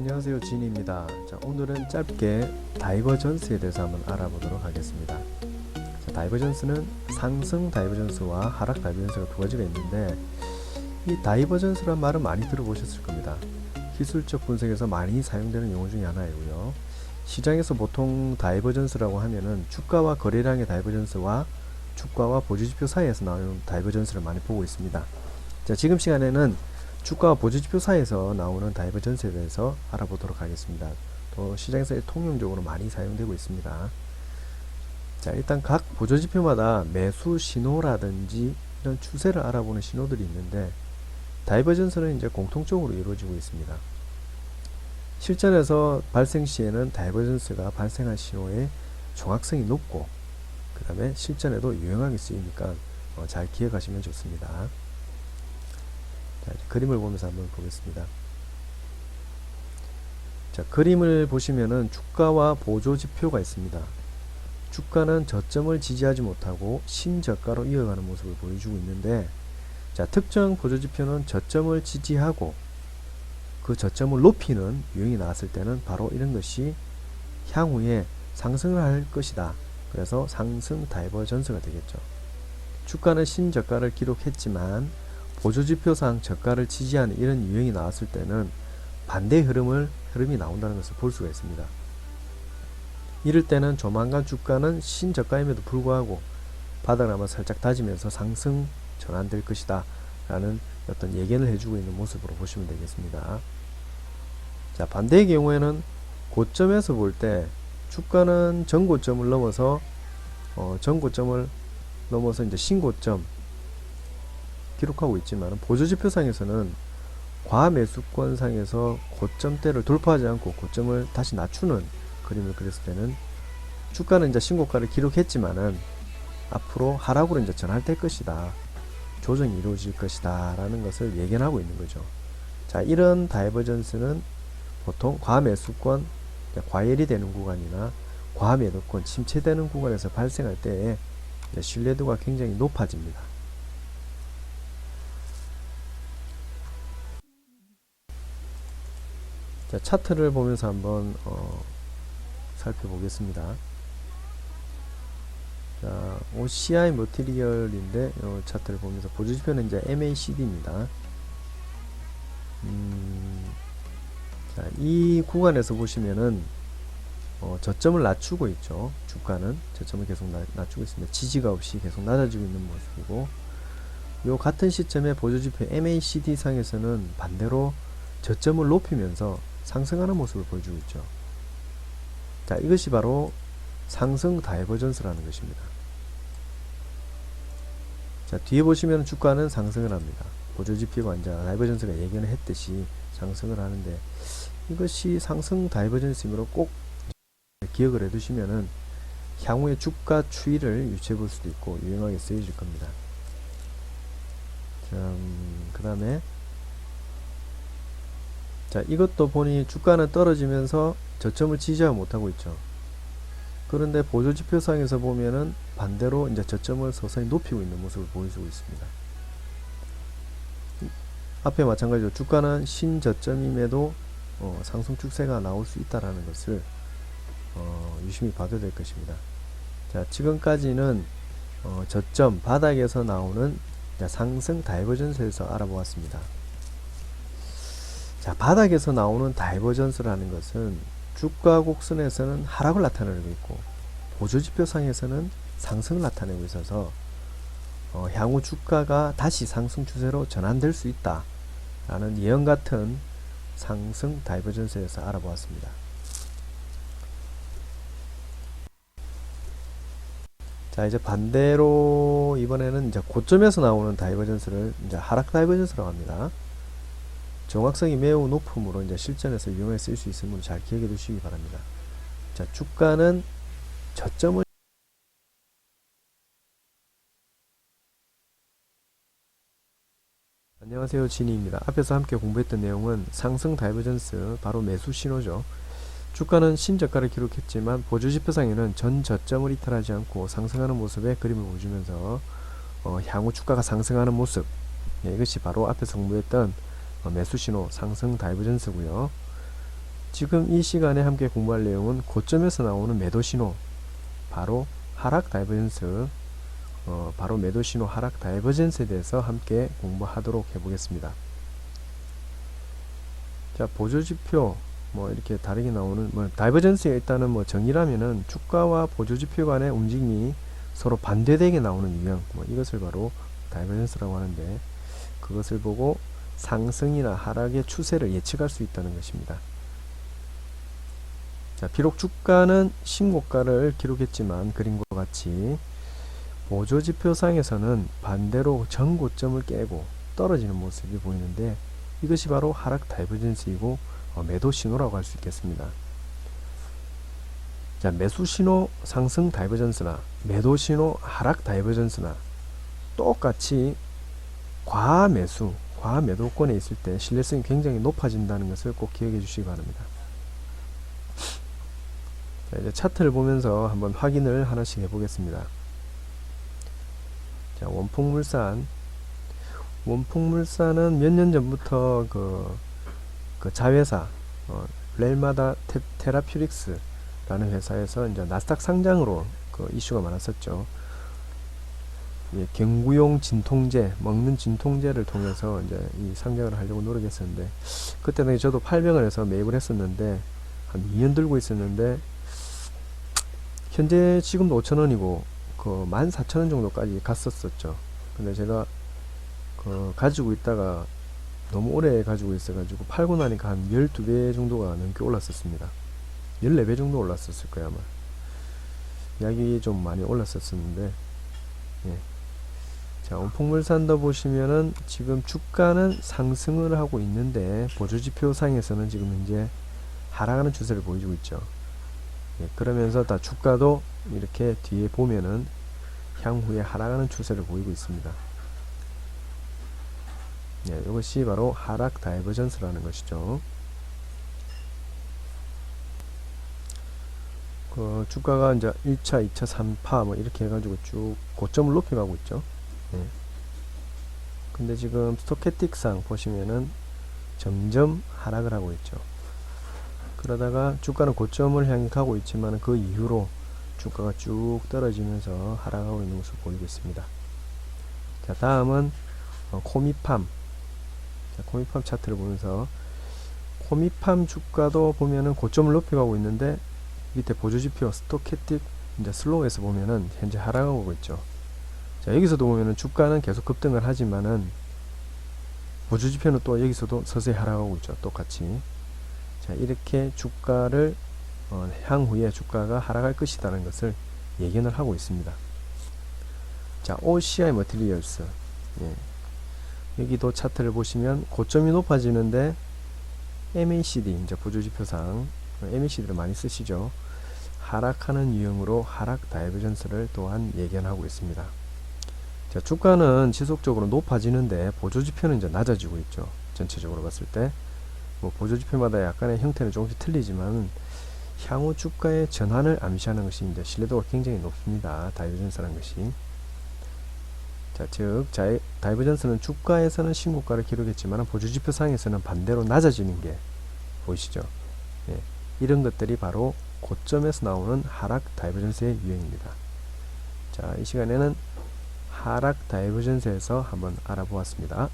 안녕하세요 진입니다. 자, 오늘은 짧게 다이버전스에 대해서 한번 알아보도록 하겠습니다. 자, 다이버전스는 상승 다이버전스와 하락 다이버전스가 두 가지가 있는데 이 다이버전스란 말은 많이 들어보셨을 겁니다. 기술적 분석에서 많이 사용되는 용어 중에 하나이고요. 시장에서 보통 다이버전스라고 하면은 주가와 거래량의 다이버전스와 주가와 보조지표 사이에서 나오는 다이버전스를 많이 보고 있습니다. 자, 지금 시간에는 주가와 보조지표 사이에서 나오는 다이버전스에 대해서 알아보도록 하겠습니다. 또 시장에서 통용적으로 많이 사용되고 있습니다. 자, 일단 각 보조지표마다 매수 신호라든지 이런 추세를 알아보는 신호들이 있는데 다이버전스는 이제 공통적으로 이루어지고 있습니다. 실전에서 발생 시에는 다이버전스가 발생한 신호의 정확성이 높고 그 다음에 실전에도 유용하게 쓰이니까 어, 잘 기억하시면 좋습니다. 자, 그림을 보면서 한번 보겠습니다. 자, 그림을 보시면은 주가와 보조 지표가 있습니다. 주가는 저점을 지지하지 못하고 신저가로 이어가는 모습을 보여주고 있는데 자, 특정 보조 지표는 저점을 지지하고 그 저점을 높이는 유형이 나왔을 때는 바로 이런 것이 향후에 상승을 할 것이다. 그래서 상승 다이버전스가 되겠죠. 주가는 신저가를 기록했지만 보조지표상 저가를 지지하는 이런 유형이 나왔을 때는 반대 흐름을 흐름이 나온다는 것을 볼 수가 있습니다. 이럴 때는 조만간 주가는 신저가임에도 불구하고 바닥을 한번 살짝 다지면서 상승 전환될 것이다 라는 어떤 예견을 해주고 있는 모습으로 보시면 되겠습니다. 자 반대의 경우에는 고점에서 볼 때 주가는 전고점을 넘어서 어, 전고점을 넘어서 이제 신고점 기록하고 있지만 보조지표상에서는 과매수권상에서 고점대를 돌파하지 않고 고점을 다시 낮추는 그림을 그렸을 때는 주가는 이제 신고가를 기록했지만은 앞으로 하락으로 이제 전환될 것이다. 조정이 이루어질 것이다. 라는 것을 예견하고 있는 거죠. 자, 이런 다이버전스는 보통 과매수권, 과열이 되는 구간이나 과매도권, 침체되는 구간에서 발생할 때에 신뢰도가 굉장히 높아집니다. 자, 차트를 보면서 한번 어, 살펴보겠습니다. 자, OCI 머티리얼인데 어, 차트를 보면서 보조 지표는 이제 MACD입니다. 음, 자, 이 구간에서 보시면은 어, 저점을 낮추고 있죠. 주가는 저점을 계속 나, 낮추고 있습니다. 지지가 없이 계속 낮아지고 있는 모습이고 요 같은 시점에 보조지표 MACD 상에서는 반대로 저점을 높이면서 상승하는 모습을 보여주고 있죠. 자, 이것이 바로 상승 다이버전스라는 것입니다. 자, 뒤에 보시면 주가는 상승을 합니다. 보조지표가 이제 다이버전스가 예견을 했듯이 상승을 하는데 이것이 상승 다이버전스이므로 꼭 기억을 해두시면은 향후에 주가 추이를 유추해 볼 수도 있고 유용하게 쓰여질 겁니다. 자, 음, 그 다음에 자, 이것도 보니 주가는 떨어지면서 저점을 지지하지 못하고 있죠. 그런데 보조지표상에서 보면은 반대로 이제 저점을 서서히 높이고 있는 모습을 보여주고 있습니다. 앞에 마찬가지로 주가는 신저점임에도 어, 상승 추세가 나올 수 있다라는 것을 어, 유심히 봐도 될 것입니다. 자, 지금까지는 어, 저점 바닥에서 나오는 상승 다이버전스에서 알아보았습니다. 자, 바닥에서 나오는 다이버전스라는 것은 주가 곡선에서는 하락을 나타내고 있고 보조지표상에서는 상승을 나타내고 있어서 어, 향후 주가가 다시 상승 추세로 전환될 수 있다 라는 예언 같은 상승 다이버전스에서 알아보았습니다. 자 이제 반대로 이번에는 이제 고점에서 나오는 다이버전스를 이제 하락 다이버전스라고 합니다. 정확성이 매우 높으므로 이제 실전에서 유용하게 쓸 수 있으므로 잘 기억해 두시기 바랍니다. 자, 주가는 저점을 안녕하세요. 진희입니다. 앞에서 함께 공부했던 내용은 상승 다이버전스, 바로 매수 신호죠. 주가는 신저가를 기록했지만 보조지표상에는 전 저점을 이탈하지 않고 상승하는 모습의 그림을 보여주면서 어, 향후 주가가 상승하는 모습 네, 이것이 바로 앞에서 공부했던 어, 매수 신호 상승 다이버전스고요. 지금 이 시간에 함께 공부할 내용은 고점에서 나오는 매도 신호, 바로 하락 다이버전스, 어, 바로 매도 신호 하락 다이버전스에 대해서 함께 공부하도록 해보겠습니다. 자, 보조 지표 뭐 이렇게 다르게 나오는 뭐 다이버전스에 일단은 뭐 정의라면은 주가와 보조 지표 간의 움직임이 서로 반대되게 나오는 유형, 뭐 이것을 바로 다이버전스라고 하는데 그것을 보고 상승이나 하락의 추세를 예측할 수 있다는 것입니다. 자, 비록 주가는 신고가를 기록했지만 그림과 같이 보조지표상에서는 반대로 전고점을 깨고 떨어지는 모습이 보이는데 이것이 바로 하락 다이버전스이고 어, 매도 신호라고 할 수 있겠습니다. 자, 매수 신호 상승 다이버전스나 매도 신호 하락 다이버전스나 똑같이 과매수, 과매도권에 있을 때 신뢰성이 굉장히 높아진다는 것을 꼭 기억해 주시기 바랍니다. 자, 이제 차트를 보면서 한번 확인을 하나씩 해보겠습니다. 자, 원폭물산. 원폭물산은 몇 년 전부터 그, 그 자회사, 어, 렐마다 테, 테라퓨릭스라는 회사에서 이제 나스닥 상장으로 그 이슈가 많았었죠. 예, 경구용 진통제, 먹는 진통제를 통해서 이제 이 상장을 하려고 노력했었는데, 그때는 저도 800을 해서 매입을 했었는데, 한 2년 들고 있었는데, 현재 지금도 5천원이고, 그 14,000원 정도까지 갔었었죠. 근데 제가 그 가지고 있다가 너무 오래 가지고 있어가지고 팔고 나니까 한 12배 정도가 넘게 올랐었습니다. 14배 정도 올랐었을 거야, 아마. 약이 좀 많이 올랐었었는데, 예. 자, 원폭물산도 보시면은 지금 주가는 상승을 하고 있는데, 보조지표 상에서는 지금 현재 하락하는 추세를 보여주고 있죠. 예, 그러면서 다 주가도 이렇게 뒤에 보면은 향후에 하락하는 추세를 보이고 있습니다. 예, 이것이 바로 하락 다이버전스라는 것이죠. 그 주가가 이제 1차, 2차, 3파 뭐 이렇게 해가지고 쭉 고점을 높여가고 있죠. 예. 근데 지금 스토캐틱상 보시면은 점점 하락을 하고 있죠. 그러다가 주가는 고점을 향해 가고 있지만 그 이후로 주가가 쭉 떨어지면서 하락하고 있는 모습을 보이고 있습니다. 자, 다음은 어, 코미팜. 자, 코미팜 차트를 보면서 코미팜 주가도 보면은 고점을 높여가고 있는데 밑에 보조지표 스토캐틱 이제 슬로우에서 보면은 현재 하락하고 있죠. 자, 여기서도 보면은 주가는 계속 급등을 하지만은 보조지표는 또 여기서도 서서히 하락하고 있죠. 똑같이. 자, 이렇게 주가를 어, 향후에 주가가 하락할 것이라는 것을 예견을 하고 있습니다. 자, OCI 머티리얼스. 예. 여기도 차트를 보시면 고점이 높아지는데 MACD 이제 보조지표상 MACD를 많이 쓰시죠. 하락하는 유형으로 하락 다이버전스를 또한 예견하고 있습니다. 자, 주가는 지속적으로 높아지는데 보조지표는 이제 낮아지고 있죠. 전체적으로 봤을 때. 뭐 보조지표마다 약간의 형태는 조금씩 틀리지만 향후 주가의 전환을 암시하는 것이 이제 신뢰도가 굉장히 높습니다. 다이버전스라는 것이. 자, 즉 자이, 다이버전스는 주가에서는 신고가를 기록했지만 보조지표 상에서는 반대로 낮아지는 게 보이시죠? 예, 이런 것들이 바로 고점에서 나오는 하락 다이버전스의 유형입니다. 자, 이 시간에는 하락 다이버전스에서 한번 알아보았습니다.